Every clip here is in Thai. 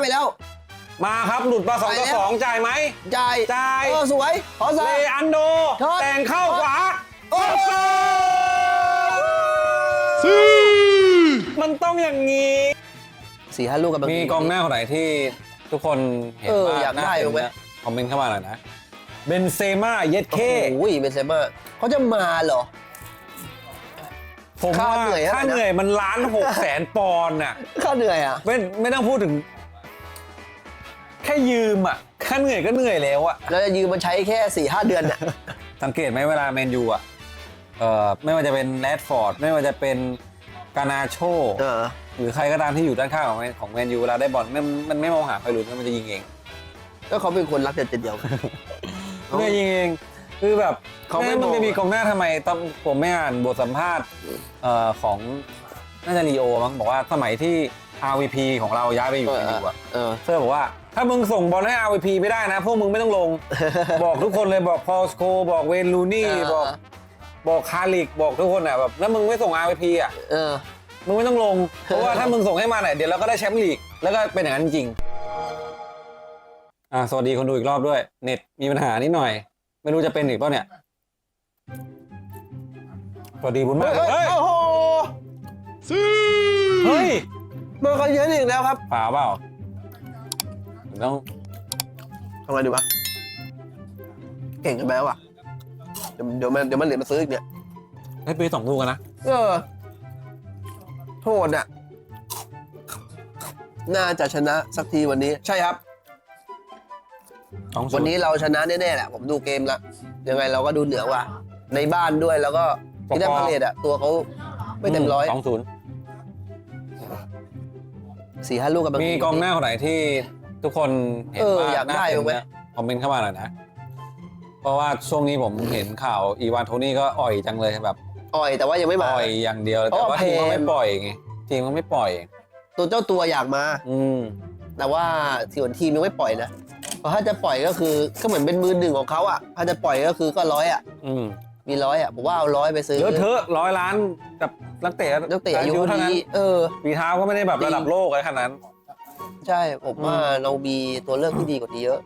ไปแล้ว มาครับหลุดมาสองไปต่อแล้วสองจ่ายไหมจ่ายจ่ายเออสวยขอเลใส่อันโดโทษแต่งเข้าขวาโอ้โหมันต้องอย่างนี้ สี่ห้าลูกกันบางมีที กองหน้าคนไหนที่ทุกคนเห็นเออว่าอยากน่าได้เป็นไหมเนี่ยคอมเมนต์เข้ามาหน่อยนะ เบนเซม่าเย็ดโอ้เคโหเบนเซม่าเขาจะมาเหรอ ผมค่าว่าเหนื่อยเท่าไหร่นะ ค่าเหนื่อยมันล้านหกแสนปอนด์น่ะค่าเหนื่อยอะ ไม่ไม่ต้องพูดถึงแค่ยืมอะค่าเหนื่อยก็เหนื่อยแล้วอะเราจะยืมมันใช้แค่สี่ห้าเดือนน่ะ สังเกตไหมเวลาแมนยูอะเอ่อไม่ว่าจะเป็นแรดฟอร์ดไม่ว่าจะเป็นกานาโชเออ หรือใครก็ตามที่อยู่ด้านข้างของแมนของแมนยูเวลาได้บอลมันมันไม่มองหาใครหลุดมันจะยิงเองก็เขาเป็นคนรักเด็ดเดียวเอ้าไม่ยิงเองคือแบบเขาไม่แม่งมันมองจะมีกองหน้าทำไมต้องผมไม่อ่านบทสัมภาษณ์เอ่อของน่าจะลีโอมั้งบอกว่าสมัยที่ RVP ของเราย้ายไปอยู่เอแมอนยูอะเออ เซอร์บอกว่า ถ้ามึงส่งบอลให้ RVP ไม่ได้นะ พวกมึงไม่ต้องลง บอกทุกคนเลยบอกพอลสโคบอกเวนลูนี่เออ บอก บอกคาริกบอกทุกคนอะแบบแล้วมึงไม่ส่ง RVP อะ เออ มึงไม่ต้องลง เพราะว่าถ้ามึงส่งให้มาเนี่ยเดี๋ยวเราก็ได้แชมป์ลีก แล้วก็เป็นอย่างนั้นจริงๆอ่าสวัสดีคนดูอีกรอบด้วย เน็ตมีปัญหานิดหน่อย ไม่รู้จะเป็นอีกเปล่าเนี่ย สวัสดีบุญมาก เฮ้ยเฮ้ยโอ้โหเฮ้ย เบอร์เขาเยอะอีกแล้วครับเปล่าเปล่าต้องทำไงดีวะเก่งกันไหมวะเดี๋ยวเดี๋ยวมันเดี๋ยวมันเหลือมาซื้ออีกเนี่ยให้ไปสองลูกกันนะ เออ โทษอะ น่าจะชนะสักทีวันนี้ ใช่ครับสองศูวันนย์นี้เราชนะแน่ๆแหละผมดูเกมละยังไงเราก็ดูเหนือกว่า ในบ้านด้วยแล้วก็ที่ได้พาเลตอะ ตัวเขาไม่เต็มร้อย สองศูนย์ สี่ห้าลูกกันบางมีที กองหน้าคนไหนที่ทุกคนเห็นเออว่าอยากได้น่เป็นไหมเนี่ยคอมเมนต์เข้ามาหน่อยนะ เพราะว่าช่วงนี้ผมเห็นข่าวอีวานโทนี่ก็อ่อยจังเลยแบบอ่อยแต่ว่ายังไม่มาปล่อยอย่างเดียวเพแต่ราะว่าว่าทีมมันแพงไม่ปล่อยไงทีมมันไม่ปล่อย ตัวเจ้าตัวอยากมา อืม แต่ว่าส่วนทีมยังไม่ปล่อยนะเพราะถ้าจะปล่อยก็คือก็เหมือนเป็นมือหนึ่งของเขาอะถ้าจะปล่อยก็คือก็ร้อยอะอืมมีร้อยอะผมว่าเอาร้อยไปซื้อเยอะเทอะร้อยล้านกับ นักเตะนักเตะอายุเท่านั้นนี้เออฝีเท้าก็ไม่ได้แบบระดับโลกอะไรขนาดนั้น ใช่ผมว่าอืมเรามีตัวเลือกที่ดีกว่านี้เยอะ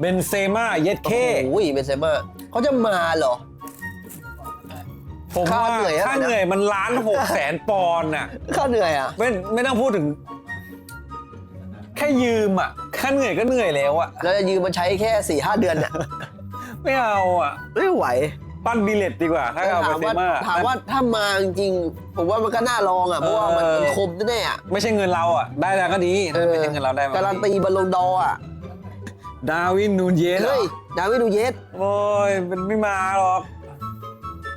เบนเซม่าเย็ดเคโอ้โหเบนเซม่าเขาจะมาเหรอ ผมค่าว่าเหนื่อยอะค่าเหนื่อยมันล้านหกแสนปอนด์น่ะค่าเหนื่อยอะไม่ไม่ต้องพูดถึง แค่ยืมอะค่าเหนื่อยก็เหนื่อยแล้วอะเราจะยืมมันใช้แค่สี่ห้าเดือนอะ ไม่เอาอะ ไม่ไหว ปั้นบิเลตดีกว่าถ้าเอาเบถานมเซว่าม่าถามว่าถ้ามาจริงๆผมว่ามันก็น่าลองอะเพราะว่ามันเออมันคมแน่ๆอะไม่ใช่เงินเราอะ ได้แล้วก็ดีเออไม่ใช่เงินเราได้มาการันตีบอลลงดอร์อะดาวินนูนเยสเหรเฮ้อยดาวิดดูเยสโอ้ยมันไม่มาหรอก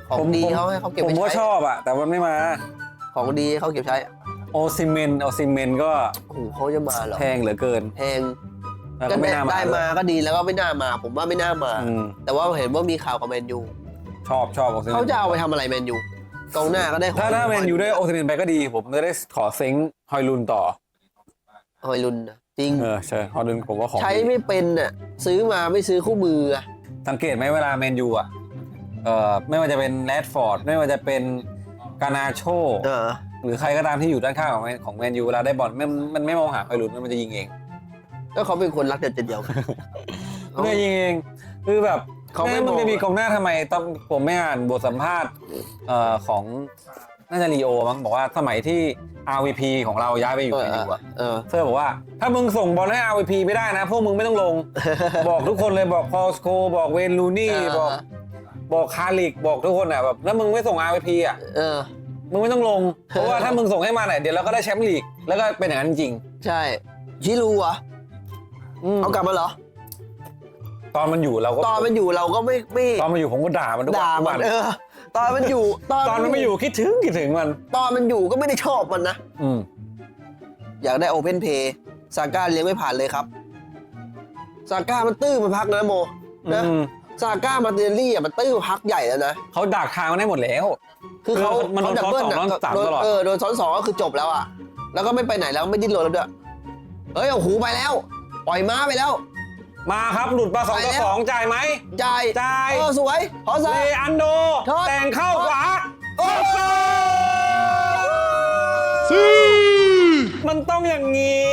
ของดีเขาให้เขาเก็บผไปมก็ใช้ชอบอะ แต่มันไม่มา ของดีเขาเก็บใช้โอซิเมนโอซิเมนก็โอ้โหเขาจะมาเหรอแพงเหลือเกินแพงแล้วก็ก็ไม่ได้น่ามาได้มาก็ดีแล้วก็ไม่น่ามา ผมว่าไม่น่ามา อืมแต่ว่าเห็นว่ามีข่าวกับแมนยู ชอบชอบโอซิเมนเขาจะเอาไปทำอะไรแมนยูกองหน้าก็ได้ของถ้าถ้าแมนยูได้โอซิเมนไปก็ดี ผมจะได้ขอเซ้งฮอยลุนต่อ ฮอยลุนนะจริง เออใช่ฮอยลุนผมว่าของใช้ดีไม่เป็นน่ะซื้อมาไม่ซื้อคู่มืออะสังเกตไหมเวลาแมนยูอะเอ่อไม่ว่าจะเป็นแรดฟอร์ดไม่ว่าจะเป็นกานาโช เออหรือใครก็ตามที่อยู่ด้านข้างของแมนของแมนยูเวลาได้บอลมันมันไม่มองหาใครหลุดมันจะยิงเองก็เขาเป็นคนรักเด็ดเดียว มันจะยิงเอง คือแบบ เขาไม่แม่งมองจะมีกองหน้าทำไมต้องผมไม่อ่านบทสัมภาษณ์เอ่อของน่าจะลีโอมั้งบอกว่าสมัยที่ RVP ของเราย้ายไปอยู่เอแมอนยูอะเออ เซอร์บอกว่า ถ้ามึงส่งบอลให้ RVP ไม่ได้นะ พวกมึงไม่ต้องลง บอกทุกคนเลยบอกพอลสโคบอกเวนลูนี่อ่า บอก บอกคาริกบอกทุกคนอะแบบแล้วมึงไม่ส่ง RVP อะเออ มึงไม่ต้องลง เพราะว่าถ้ามึงส่งให้มาเนี่ยเดี๋ยวเราก็ได้แชมป์ลีกแล้วก็เป็นอย่างนั้นจริงใช่ชิลูเหรออืมเอากลับมาเหรอ ตอนมันอยู่เราก็ตอนมันอยู่เราก็ไม่ไม่ตอนมันอยู่ผมก็ด่ามันทุกด่าวันมันเออ ตอนมันอยู่ตอนมันไม่อยู่คิดถึงคิดถึงมัน ตอนมันอยู่ก็ไม่ได้ชอบมันนะ อืมอยากได้โอเพนเพย์ซาก้าเลี้ยงไม่ผ่านเลยครับซาก้ามันตื้อมาพักนะโมนะอืมซาก้ามาเดลลี่อะมันตื้อพักใหญ่แล้วนะ เขาดักทางมันได้หมดแล้ว คือเขาคือมันโดนเขาดับเบิลซ้อนสองอะซ้อนสามโดนตลอด เออโดนซ้อนสองก็คือจบแล้วอะ แล้วก็ไม่ไปไหนแล้วไม่ดิ้นรนแล้วด้วยเฮ้ยเอาหูไปแล้ว ปล่อยม้าไปแล้ว มาครับหลุดมาสองไปต่อแล้วสองจ่ายไหมจ่ายจ่ายเออสวยขอเลใส่อันโด โทษ แต่งเข้าขวาโอ้โหมันต้องอย่างนี้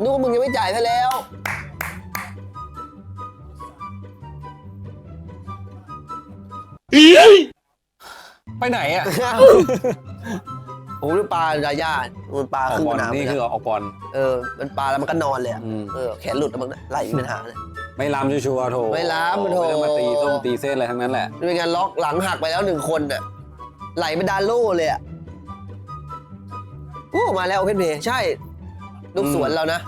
นึกว่ามึงยังไม่จ่ายซะแล้ว ไปไหนอะ โอ้โหปลาดายามันปลาออกขึ้นก่อนน้ำนี่เลยคือนะออกก่อนเออมันปลาแล้วมันก็นอนเลยอะอืม เออแขนหลุดแล้วมันไหลมีปัญหาเลย ไม่ล้ำชัวร์ๆโถไม่ล้ำโถ ไม่ต้องมาตีส้มตีเส้นอะไรทั้งนั้นแหละนี่เป็นการล็อกหลังหักไปแล้วหนึ่งคนน่ะไหลเป็นดาโล่เลยอะโอ้มาแล้วโอเพนเพย์ใช่ ลูกสวนเรานะ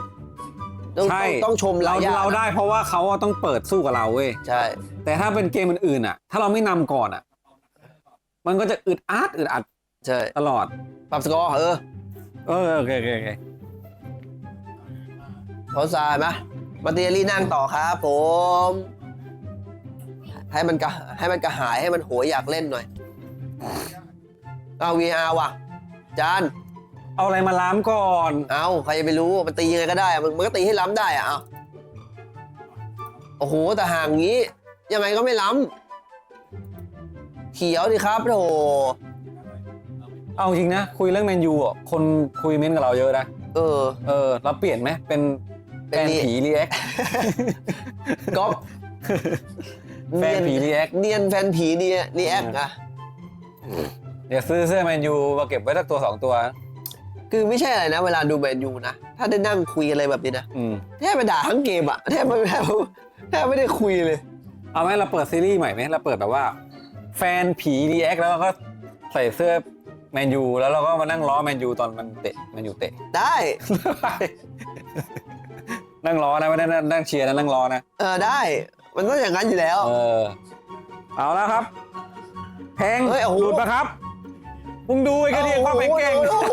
ต้องใช่ต้องต้องชมเราลายาเราได้เพราะว่าเขาอะต้องเปิดสู้กับเราเว้ย ใช่ แต่ถ้าเป็นเกมอื่นๆอะ ถ้าเราไม่นำก่อนอะ มันก็จะอึดอัดอึดอัด ใช่ตลอด ปรับสกอร์เออเออโอเคโอเคโอเคพอสายไหมมาเตียรี่นั่งต่อครับผม ให้มันกระให้มันกระหายให้มันโหยอยากเล่นหน่อยเอา VR ว่ะ จาน เอาอะไรมาล้ำก่อน เอาใครจะไปรู้มันตียังไงก็ได้อะมันมันก็ตีให้ล้ำได้อะเอาโอ้โห แต่ห่างงี้ ยังไงก็ไม่ล้ำเขียวดิครับโถ เอาจริงนะ คุยเรื่องแมนยูอะคนคุยเม้นต์กับเราเยอะนะ เออ เออเราเปลี่ยนไหมเป็นเป็แฟนนรีผีรีแอค ก๊อฟแฟนผีรีแอคเนียนแฟนผีเนี่ยรีแอคอะเดี๋ยวซื้อเสื้อแมนยูมาเก็บไว้สักตัวสองตัว คือไม่ใช่อะไรนะ เวลาดูแมนยูนะ ถ้าได้นั่งคุยอะไรแบบนี้นะอืม แทบไปด่าทั้งเกมอะแทบไม่แทบแทบไม่ได้คุยเลย เอาไหมเราเปิดซีรีส์ใหม่ไหมเราเปิดแบบว่า แฟนผีรีแอคแล้วเราก็ใส่เสื้อ แมนยูแล้วเราก็มานั่งล้อแมนยูตอนมันเตะแมนยูเตะ ได้ นั่งล้อนะไม่ได้นั่งนั่งเชียร์นะนั่งล้อนะเออได้ มันต้องอย่างนั้นอยู่แล้ว เออเอาแล้วครับ แพงเฮ้ยโอ้โห หลุดนะครับมึงดูไอ้กระเดียงว่าไปเก่งโอ้โห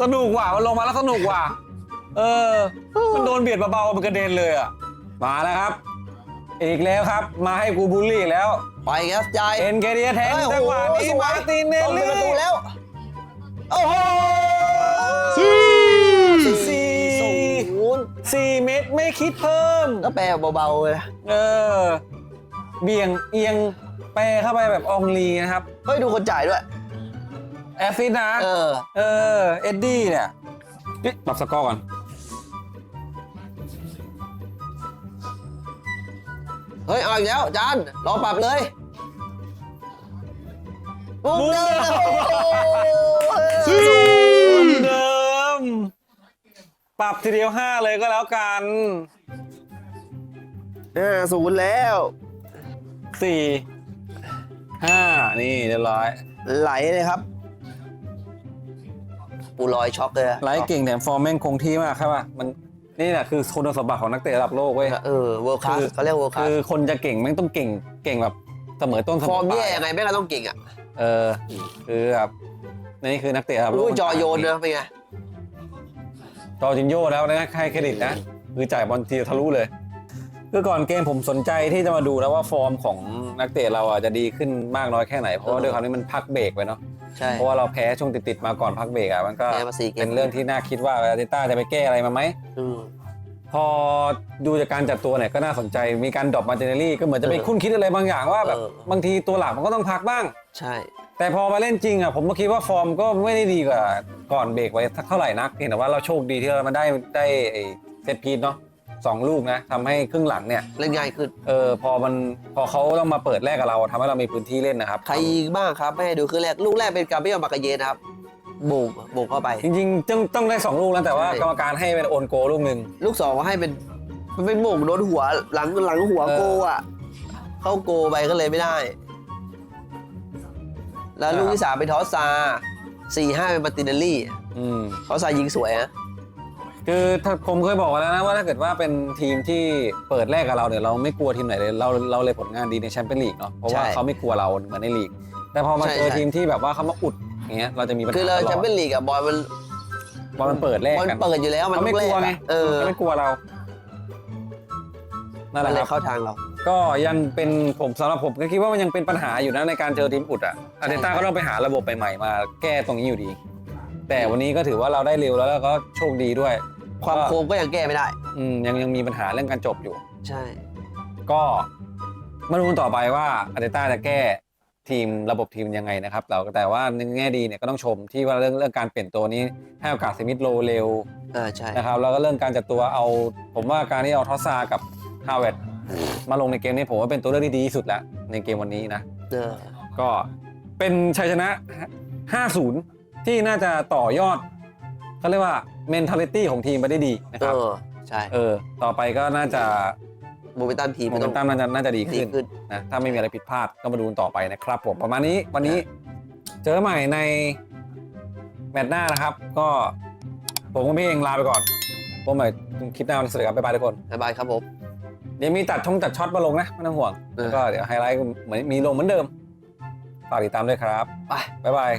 สนุกว่ะมันลงมาแล้วสนุกว่ะเออ มันโดนเบียดเบาๆมันกระเด็นเลยอะมาแล้วครับ อีกแล้วครับ มาให้กูบูลลี่อีกแล้ว ไปครับใจายเอ็นเกเดียแทงเฮ้ยจังหวะโอ้โนี้สวยมาร์ตินเนลต้องเป็นลี่ประตูแล้ว โอ้โหสี่ศูนย์สี่เม็ดไม่คิดเพิ่ม ก็แปลเบาๆเลยนะเออ เบี่ยงเอียงแปรเข้าไปแบบอองลีนะครับ เฮ้ย ดูคนจ่ายด้วย แอฟซิสนะ เออ เออ เอ็ดดี้เนี่ยนี่ปรับสกอร์ก่อน เฮ้ย เอาอีกแล้วจานรอปรับเลยมุมเดิมเหมือนเดิม ปรับทีเดียวห้าเลยก็แล้วกันอ่าศูนย์แล้ว สี่ห้านี่เรียบร้อย ไหลเลยครับ ปูลอยช็อกเลยอะ ไลท์เก่งแถมฟอร์มแม่งคงที่มากครับว่ามัน นี่แหละคือคุณสมบัติของนักเตะระดับโลกเว้ยเออเวิร์คคลาสคือเขาเรียกเวิร์คคลาคืสอคนจะเก่งแม่งต้องเก่งเก่งแบบเสมอต้นเสมฟออร์มปลาแย่ยยังไงแม่งก็ต้องเก่งอะเออคือแบบนี่คือนักเตะระดับโลรู้กจอโยนนะเป็นไง จอจินโยแล้วนะให้เครดิตนะคือจ่ายบอลทีทะลุเลย คือก่อนเกมผมสนใจที่จะมาดูแล้วว่าฟอร์มของนักเตะเราอะจะดีขึ้นมากน้อยแค่ไหน เพราะว่าด้วยความที่มันพักเบรกไปเนาะใช่ เพราะว่าเราแพ้ช่วงติดๆมาก่อนพักเบรกอะมันก็แพ้มาสี่เกม เป็นเรื่องที่น่าคิดว่าอาร์เตต้าจะไปแก้อะไรมาไหม อืม พอดูจากการจัดตัวเนี่ยก็น่าสนใจมีการดรอปมาเจเนอรี่ก็เหมือนจะไปเออคุ้นคิดอะไรบางอย่างว่าแบบเออ บางทีตัวหลักมันก็ต้องพักบ้าง ใช่ แต่พอมาเล่นจริงอะผมก็คิดว่าฟอร์มก็ไม่ได้ดีกว่าก่อนเบรกไว้สักเท่าไหร่นักเพียงแต่ว่าเราโชคดีที่เรามาได้ได้ไอ้เซตพีทเนาะ สองลูกนะทำให้ครึ่งหลังเนี่ยเล่นง่ายขึ้น เออพอมันพอเขาต้องมาเปิดแรกกับเราทำให้เรามีพื้นที่เล่นนะครับใครอีกบ้างครับ ไม่ให้ดูคือแรกลูกแรกเป็นกาเบรียลมากาเยนนะครับโบกโบกเข้าไป จริงๆต้องต้องได้สองลูกแล้วแต่ว่าใช่ กรรมการให้เป็นโอนโกลูกหนึ่ง ลูกสองก็ให้เป็นมันเป็นโมงโดนหัวหลังหลังหัวเออโกอะ เข้าโกไปก็เลยไม่ได้ แล้วลูกที่สามเป็นทอสซาสี่ห้าเป็นมาร์ตินเนลลี่อืมทอสซายิงสวยนะ คือถ้าผมเคยบอกไว้แล้วนะว่าถ้าเกิดว่าเป็นทีมที่เปิดแรกกับเราเนี่ยเราไม่กลัวทีมไหนเลยเราเราเลยผลงานดีในแชมเปี้ยนลีกเนาะเพราะว่าใช่เขาไม่กลัวเราเหมือนในลีก แต่พอมาใช่เจอใช่ ทีมที่แบบว่าเขามาอุดอย่างเงี้ยเราจะมีปัญหาคือเราตลแชอมดเปี้ยนลีกอะบอลมันว่ามันเปิดแรกบอลกันเปิดอยู่แล้วมันเขาไม่ต้องกลัวแรไงอะเออเขาไม่กลัวเรานั่นแหมันละเลคยรับเข้าทางเรา ก็ยังเป็นผมสำหรับผมก็คิดว่ามันยังเป็นปัญหาอยู่นะในการเจอทีมอุดอะอาร์เตต้าก็ต้องไปหาระบบใหม่ๆมา แก้ตรงนี้อยู่ดี แต่วันนี้ก็ถือว่าเราได้เร็วแล้วแล้วก็โชคดีด้วย ความก็โค้งก็ยังแก้ไม่ได้ อืมยังยังมีปัญหาเรื่องการจบอยู่ ใช่ ก็มาดูกันต่อไปว่าอาร์เตต้าจะแก้ทีมระบบทีมยังไงนะครับเราแต่ว่าในแง่ดีเนี่ยก็ต้องชมที่ว่าเรื่องเรื่องการเปลี่ยนตัวนี้ให้โอกาสเซมิดโลเร็วอ่าใช่นะครับแล้วก็เรื่องการจัดตัวเอา ผมว่าการที่เอาทอสซากับฮาวเวดมาลงในเกมนี้ผมว่าเป็นตัวเลือกที่ดีที่สุดแล้วในเกมวันนี้นะเออก็เป็นชัยชนะ 5-0 ที่น่าจะต่อยอด เขาเรียกว่า mentality ของทีมไปได้ดีนะเอครับ อใช่เออ ต่อไปก็น่าจะโมเมนตัมทีมโมมันเมต้อนงตัมน่าจะน่าจะดีดีขึ้นขึ้น นะถ้าไม่มีอะไรผิดพลาดก็มาดูกันต่อไปนะครับผมประมาณนี้วันนี้เจอกันใหม่ในแมตช์หน้านะครับ ก็ผมกับพี่เองลาไปก่อนพบใหม่คลิปหน้าวันนี้สวัสดีครับบ๊ายบายทุกคน บ๊ายบายครับผม เดี๋ยวมีตัดช่องตัดช็อตมาลงนะไม่ต้องห่วงเออ แล้วก็เดี๋ยวไฮไลท์เหมือนมีลงเหมือนเดิมฝากติดตามด้วยครับไป บ๊ายบาย